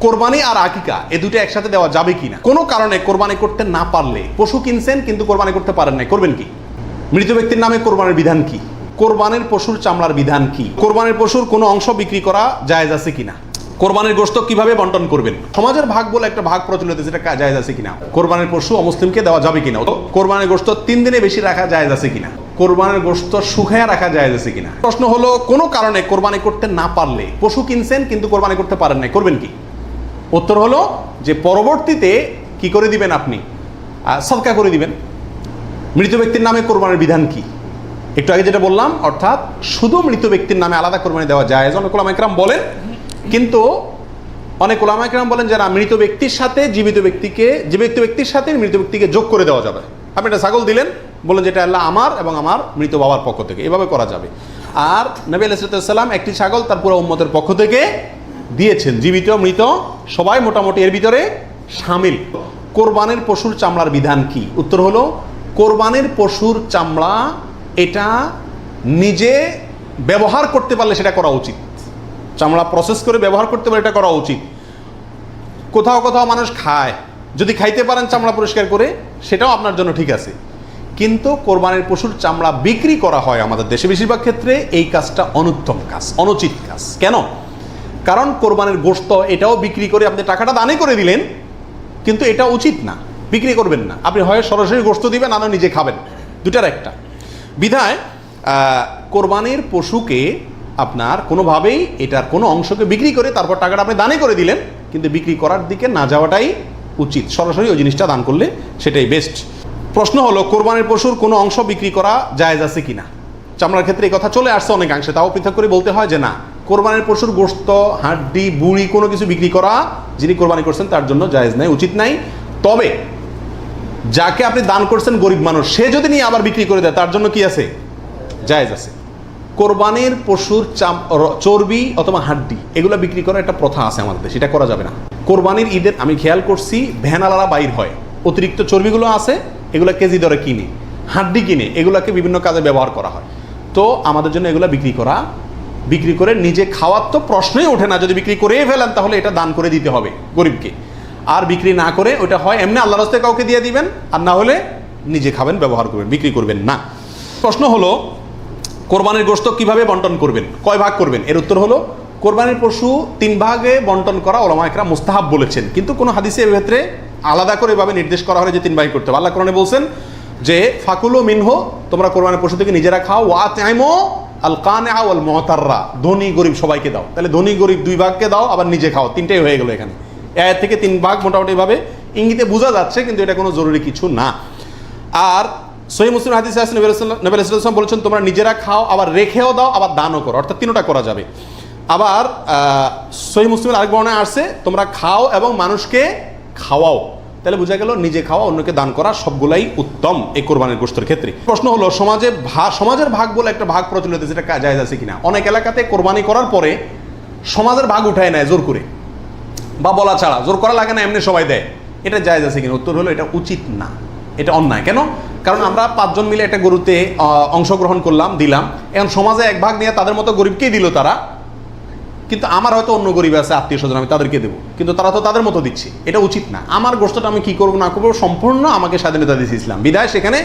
কোরবানি আর আকিকা, এ দুটো একসাথে দেওয়া যাবে কিনা? কোনো কারণে কোরবানি করতে না পারলে, পশু কিনছেন কিন্তু কোরবানি করতে পারেন নাই, করবেন কি? মৃত ব্যক্তির নামে কোরবানির বিধান কি? কোরবানির পশুর চামড়ার বিধান কি? কোরবানির পশুর কোনো অংশ বিক্রি করা জায়েজ আছে কিনা? কোরবানির গোশত কীভাবে বন্টন করবেন? সমাজের ভাগ বলে একটা ভাগ প্রচলিত সেটা কা- জায়েজ আছে কিনা? কোরবানির পশু অমুসলিমকে দেওয়া যাবে কিনা? কোরবানির গোশত তিন দিনে বেশি রাখা জায়েজ আছে কিনা? কোরবানির গোশত শুকায় রাখা যায় আছে কিনা? প্রশ্ন হলো, কোনো কারণে কোরবানি করতে না পারলে, পশু কিনছেন কিন্তু কোরবানি করতে পারেন নাই, করবেন কি? উত্তর হলো যে পরবর্তীতে কি করে দিবেন আপনি? সদকা করে দিবেন। মৃত ব্যক্তির নামে কোরবানির বিধান কি? একটু আগে যেটা বললাম, অর্থাৎ শুধু মৃত ব্যক্তির নামে আলাদা কোরবানি দেওয়া যায় অনেক ওলামাইকরাম বলেন, কিন্তু অনেক ওলামাইকরাম বলেন যারা মৃত ব্যক্তির সাথে জীবিত ব্যক্তিকে, জীবিত ব্যক্তির সাথে মৃত ব্যক্তিকে যোগ করে দেওয়া যাবে। আপনি একটা ছাগল দিলেন বলেন যেটা আল্লাহ আমার এবং আমার মৃত বাবার পক্ষ থেকে। এভাবে করা যাবে। আর নবী আলাইসাল্লাম একটি ছাগল তার পুরো উম্মতের পক্ষ থেকে দিয়েছেন। জীবিত, মৃত সবাই মোটামুটি এর ভিতরে সামিল। কোরবানের পশুর চামড়ার বিধান কি? উত্তর হলো, কোরবানের পশুর চামড়া এটা নিজে ব্যবহার করতে পারলে সেটা করা উচিত। চামড়া প্রসেস করে ব্যবহার করতে পারলে এটা করা উচিত। কোথাও কোথাও মানুষ খায়, যদি খাইতে পারেন চামড়া পরিষ্কার করে, সেটাও আপনার জন্য ঠিক আছে। কিন্তু কোরবানের পশুর চামড়া বিক্রি করা হয় আমাদের দেশে বেশিরভাগ ক্ষেত্রে এই কাজটা অনুত্তম কাজ, অনুচিত কাজ। কেন? কারণ কোরবানের গোশত এটাও বিক্রি করে আপনি টাকাটা দানে করে দিলেন, কিন্তু এটা উচিত না। বিক্রি করবেন না। আপনি হয় সরাসরি গোশত দিবেন আর নয় নিজে খাবেন। দুটার একটা। বিধায় কোরবানের পশুকে আপনার কোনোভাবেই এটার কোনো অংশকে বিক্রি করে তারপর টাকাটা আপনি দানে করে দিলেন, কিন্তু বিক্রি করার দিকে না যাওয়াটাই উচিত। সরাসরি ওই জিনিসটা দান করলে সেটাই বেস্ট। প্রশ্ন হলো, কোরবানের পশুর কোনো অংশ বিক্রি করা জায়েজ আছে কি না চামড়ার ক্ষেত্রে এই কথা চলে আসছে অনেকাংশে, তাও পৃথক করে বলতে হয় যে না। কোরবানির পশুর গোশত, হাড্ডি, বুড়ি কোনো কিছু বিক্রি করা যিনি কোরবানি করছেন, তার জন্য জায়েজ নাই, উচিত নাই। তবে যাকে আপনি দান করছেন গরিব মানুষ, সে যদি নিয়ে আবার বিক্রি করে দেয়, তার জন্য কি আছে? জায়েজ আছে। কোরবানির পশুর চাম চর্বি অথবা হাড্ডি, এগুলো বিক্রি করার একটা প্রথা আছে আমাদের দেশে, এটা করা যাবে না। কোরবানির ঈদের, আমি খেয়াল করছি ভ্যানালারা বাইর হয়। অতিরিক্ত চর্বিগুলো আছে, এগুলো কেজি দরে কিনে, হাড্ডি কিনে, এগুলোকে বিভিন্ন কাজে ব্যবহার করা হয়। তো আমাদের জন্য এগুলো বিক্রি করা বিক্রি করে নিজে খাওয়ার তো প্রশ্নই ওঠে না, যদি বিক্রি করেই ফেলেন তাহলে এটা দান করে দিতে হবে গরিবকে। আর বিক্রি না করে ওটা হয় এমনি আল্লাহ রাস্তায় কাউকে দিয়ে দিবেন, আর না হলে নিজে খাবেন, ব্যবহার করবেন, বিক্রি করবেন না। প্রশ্ন হলো, কোরবানির গোশত কীভাবে বন্টন করবেন? কয় ভাগ করবেন? এর উত্তর হলো, কোরবানির পশু তিন ভাগে বন্টন করা ওলামা একরা মুস্তাহাব বলেছেন। কিন্তু কোনো হাদিসে এর ক্ষেত্রে আলাদা করে এভাবে নির্দেশ করা হয় যে তিন ভাগে করতে হবে। আল্লাহ কোরআনে বলছেন যে, ফাকুলো মিনহো, তোমরা কোরবানির পশু থেকে নিজেরা খাও, ওয়া তাইমো আল কানে আল মহতাররা ধনী গরিব সবাইকে দাও। তাহলে ধনী গরিব দুই ভাগকে দাও, আবার নিজে খাও। তিনটাই হয়ে গেলো এখানে। এর থেকে তিন ভাগ মোটামুটি ভাবে ইঙ্গিতে বোঝা যাচ্ছে, কিন্তু এটা কোনো জরুরি কিছু না। আর সহি মুসলিম হাদিস নবী রাসূলুল্লাহ- বলেছেন, তোমরা নিজেরা খাও, আবার রেখেও দাও, আবার দানও করো। অর্থাৎ তিনটা করা যাবে। আবার সহি মুসলিমের আরেক বর্ণায় আসছে তোমরা খাও এবং মানুষকে খাওয়াও। তাহলে বোঝা গেল নিজে খাওয়া অন্যকে দান করা সবগুলাই উত্তম এই কোরবানির গোষ্ঠের ক্ষেত্রে। প্রশ্ন হলো, সমাজে সমাজের ভাগ বলে একটা ভাগ প্রচলিত যেটা কা- জায়েজ আছে কিনা? অনেক এলাকাতে কোরবানি করার পরে সমাজের ভাগ উঠায় নেয় জোর করে। বা বলা ছাড়া, জোর করা লাগে না, এমনি সবাই দেয়। এটা জায়েজ আছে কিনা? উত্তর হলো, এটা উচিত না। এটা অন্যায়। কেন? কারণ আমরা পাঁচজন মিলে একটা গরুতে অংশগ্রহণ করলাম, দিলাম। এখন সমাজে এক ভাগ নিয়ে তাদের মতো গরিবকেই দিল তারা। কিন্তু আমার হয়তো অন্য গরিব আছে, আত্মীয় স্বজন, আমি তাদেরকে দেবো। কিন্তু তারা তো তাদের মতো দিচ্ছে। এটা উচিত না। আমার গোষ্ঠটা আমি কি করব, না করব, সম্পূর্ণ আমাকে স্বাধীনতা দিয়েছে ইসলাম। বিদায়, সেখানে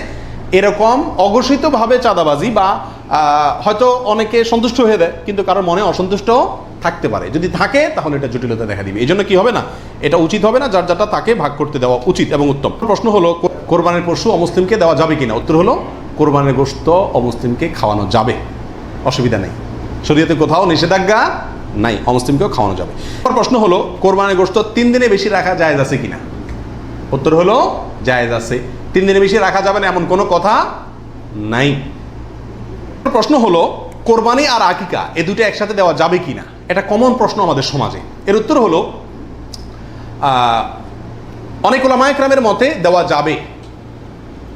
এরকম অঘোষিতভাবে চাঁদাবাজি বা হয়তো অনেকে সন্তুষ্ট হয়ে দেয়, কিন্তু কারোর মনে অসন্তুষ্ট থাকতে পারে। যদি থাকে, তাহলে এটা জটিলতা দেখা দিবে। এই জন্য কি হবে না? এটা উচিত হবে না, যার যারটা তাকে ভাগ করতে দেওয়া উচিত এবং উত্তম। প্রশ্ন হলো কোরবানির পশু অমুসলিমকে দেওয়া যাবে কিনা? উত্তর হলো, কোরবানের গোস্ত অমুসলিমকে খাওয়ানো যাবে। অসুবিধা নেই। শরীয়তে কোথাও নিষেধাজ্ঞা নাই অমুসলিমকেও খাওয়ানো যাবে। প্রশ্ন হলো, কোরবানির গোস্ত তিন দিনে বেশি রাখা জায়েজ আছে কিনা? উত্তর হলো, জায়েজ আছে। তিন দিনে বেশি রাখা যাবে না এমন কোনো কথা নাই। প্রশ্ন হলো, কোরবানি আর আকিকা, এ দুটো একসাথে দেওয়া যাবে কিনা? এটা কমন প্রশ্ন আমাদের সমাজে। এর উত্তর হলো অনেক ওলামায়করামের মতে দেওয়া যাবে।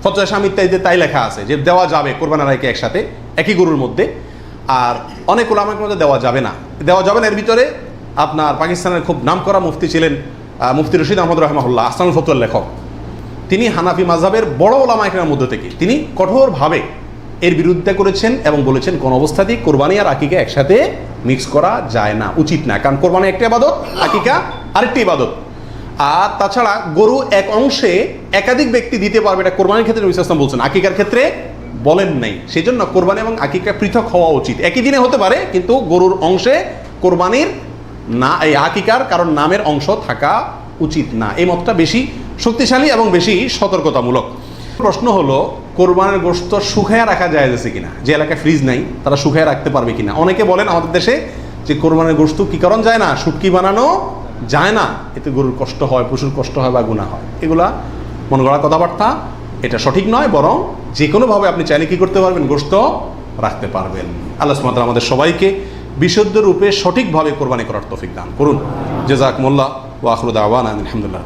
ফতোয়া স্বামী ইত্যাদিতে তাই লেখা আছে যে দেওয়া যাবে কোরবান আর একসাথে, একই গরুর মধ্যে। আর অনেক ওলামায়কের মধ্যে দেওয়া যাবে না। দেওয়া যাবে না, এর ভিতরে আপনার পাকিস্তানের খুব নামকরা মুফতি ছিলেন মুফতি রশিদ আহমদ রহমাহুল্লাহ, আসানুল ফতুয়ার লেখক। তিনি হানাফি মাযহাবের বড় ওলামায়কের মধ্যে থেকে, তিনি কঠোরভাবে এর বিরুদ্ধে করেছেন এবং বলেছেন, কোন অবস্থাতেই কোরবানি আর আকিকা একসাথে মিক্স করা যায় না, উচিত না। কারণ কোরবানি একটি আবাদত, আকিকা আরেকটি ইবাদত আর তাছাড়া গরু এক অংশে একাধিক ব্যক্তি দিতে পারবে, এটা কোরবানির ক্ষেত্রে নবী বলছেন। আকিকার ক্ষেত্রে বলেন নাই। সেই জন্য কোরবানি এবং আকিকা পৃথক হওয়া উচিত। একই দিনে হতে পারে, কিন্তু গরুর অংশে কোরবানির না, এই আকিকার কারণ নামের অংশ থাকা উচিত না। এই মতটা বেশি শক্তিশালী এবং বেশি সতর্কতামূলক। প্রশ্ন হলো, কোরবানের গোশত শুকায় রাখা যায় যাচ্ছে কিনা? যে এলাকায় ফ্রিজ নাই, তারা শুকায় রাখতে পারবে কিনা? অনেকে বলেন আমাদের দেশে যে কোরবানের গোশত কি কারণ যায় না? শুটকি বানানো যায় না। এতে গরুর কষ্ট হয়, পশুর কষ্ট হয় বা গুণা হয়। এগুলা মন গড়া কথাবার্তা। এটা সঠিক নয়, বরং যে কোনোভাবে আপনি চাইলে কী করতে পারবেন? গোস্ত রাখতে পারবেন। আল্লাহ সুমাত আমাদের সবাইকে বিশুদ্ধ রূপে সঠিকভাবে কোরবানি করার তফিক দান করুন। জেজাক মোল্লা ওয়াখরুদ আওয়ান আলহামদুলিল্লাহ।